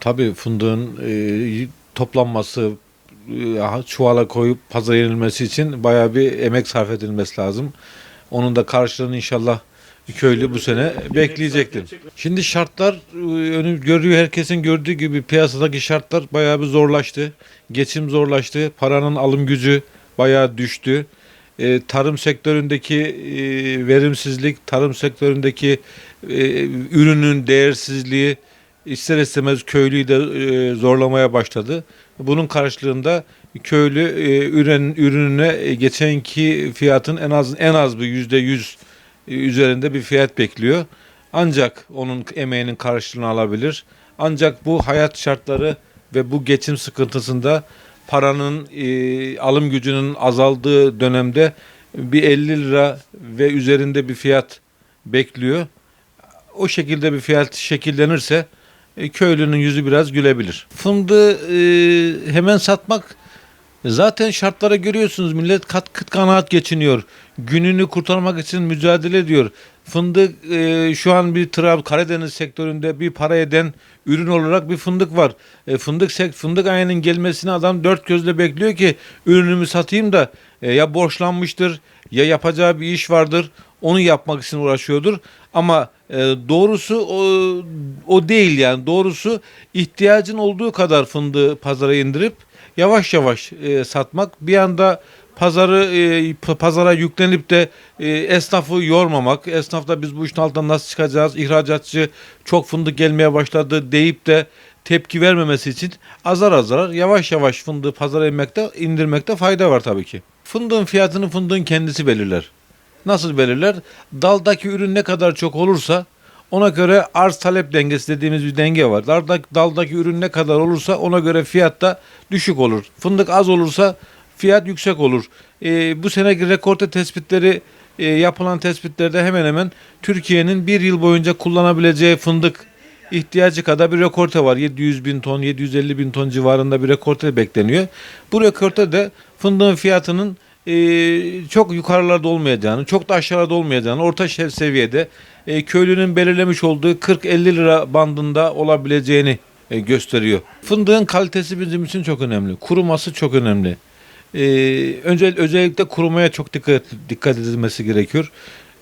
Tabii fındığın e, toplanması, e, çuvala koyup pazara yenilmesi için bayağı bir emek sarf edilmesi lazım. Onun da karşılığını inşallah köylü bu sene bekleyecektir. Şimdi şartlar e, önü görüyor herkesin gördüğü gibi piyasadaki şartlar bayağı bir zorlaştı. Geçim zorlaştı. Paranın alım gücü bayağı düştü. E, tarım sektöründeki e, verimsizlik, tarım sektöründeki e, ürünün değersizliği ister istemez köylüyü de e, zorlamaya başladı. Bunun karşılığında köylü e, ürün ürününe e, geçenki fiyatın en az en az bir yüzde yüz e, üzerinde bir fiyat bekliyor. Ancak onun emeğinin karşılığını alabilir. Ancak bu hayat şartları ve bu geçim sıkıntısında paranın alım gücünün azaldığı dönemde bir 50 lira ve üzerinde bir fiyat bekliyor. O şekilde bir fiyat şekillenirse e, köylünün yüzü biraz gülebilir. Fındığı e, hemen satmak zaten şartlara görüyorsunuz millet kat kıt kanaat geçiniyor. Gününü kurtarmak için mücadele ediyor. Fındık e, şu an bir Trab Karadeniz sektöründe bir para eden ürün olarak bir fındık var. E, fındık sek fındık ayının gelmesini adam dört gözle bekliyor ki ürünümü satayım da e, ya borçlanmıştır ya yapacağı bir iş vardır. Onu yapmak için uğraşıyordur. Ama e, doğrusu o, o değil yani. Doğrusu ihtiyacın olduğu kadar fındığı pazara indirip yavaş yavaş e, satmak. Bir anda pazarı e, pazara yüklenip de e, esnafı yormamak. Esnaf da biz bu işin altından nasıl çıkacağız? İhracatçı çok fındık gelmeye başladı deyip de tepki vermemesi için azar azar yavaş yavaş fındığı pazara inmekte indirmekte fayda var tabii ki. Fındığın fiyatını fındığın kendisi belirler. Nasıl belirler? Daldaki ürün ne kadar çok olursa ona göre arz talep dengesi dediğimiz bir denge var. Daldaki, daldaki ürün ne kadar olursa ona göre fiyat da düşük olur. Fındık az olursa fiyat yüksek olur. Ee, bu seneki rekorte tespitleri e, yapılan tespitlerde hemen hemen Türkiye'nin bir yıl boyunca kullanabileceği fındık ihtiyacı kadar bir rekorte var. 700 bin ton, 750 bin ton civarında bir rekorte bekleniyor. Bu rekorte de fındığın fiyatının e, çok yukarılarda olmayacağını, çok da aşağıda olmayacağını, orta seviyede e, köylünün belirlemiş olduğu 40-50 lira bandında olabileceğini e, gösteriyor. Fındığın kalitesi bizim için çok önemli. Kuruması çok önemli. E, önce özellikle kurumaya çok dikkat dikkat edilmesi gerekiyor.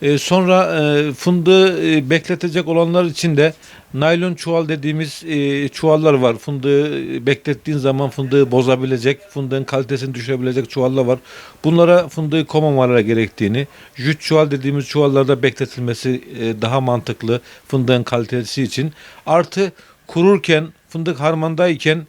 E, sonra e, fındığı e, bekletecek olanlar için de naylon çuval dediğimiz e, çuvallar var. Fındığı e, beklettiğin zaman fındığı bozabilecek, fındığın kalitesini düşürebilecek çuvallar var. Bunlara fındığı koymamaları gerektiğini, jüt çuval dediğimiz çuvallarda bekletilmesi daha mantıklı fındığın kalitesi için. Artı kururken, fındık harmandayken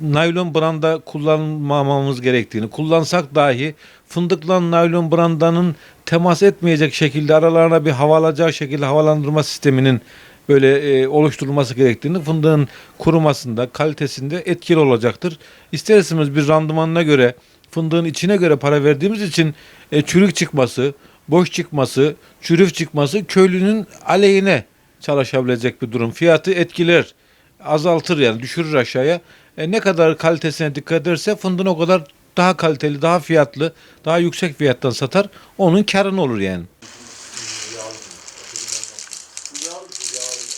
naylon branda kullanmamamız gerektiğini, kullansak dahi fındıkla naylon brandanın temas etmeyecek şekilde aralarına bir hava alacağı şekilde havalandırma sisteminin böyle e, oluşturulması gerektiğini, fındığın kurumasında, kalitesinde etkili olacaktır. İsterseniz bir randımanına göre, fındığın içine göre para verdiğimiz için e, çürük çıkması, boş çıkması, çürük çıkması köylünün aleyhine çalışabilecek bir durum. Fiyatı etkiler azaltır yani düşürür aşağıya. E, ne kadar kalitesine dikkat ederse fındığın o kadar daha kaliteli, daha fiyatlı, daha yüksek fiyattan satar. Onun karını olur yani.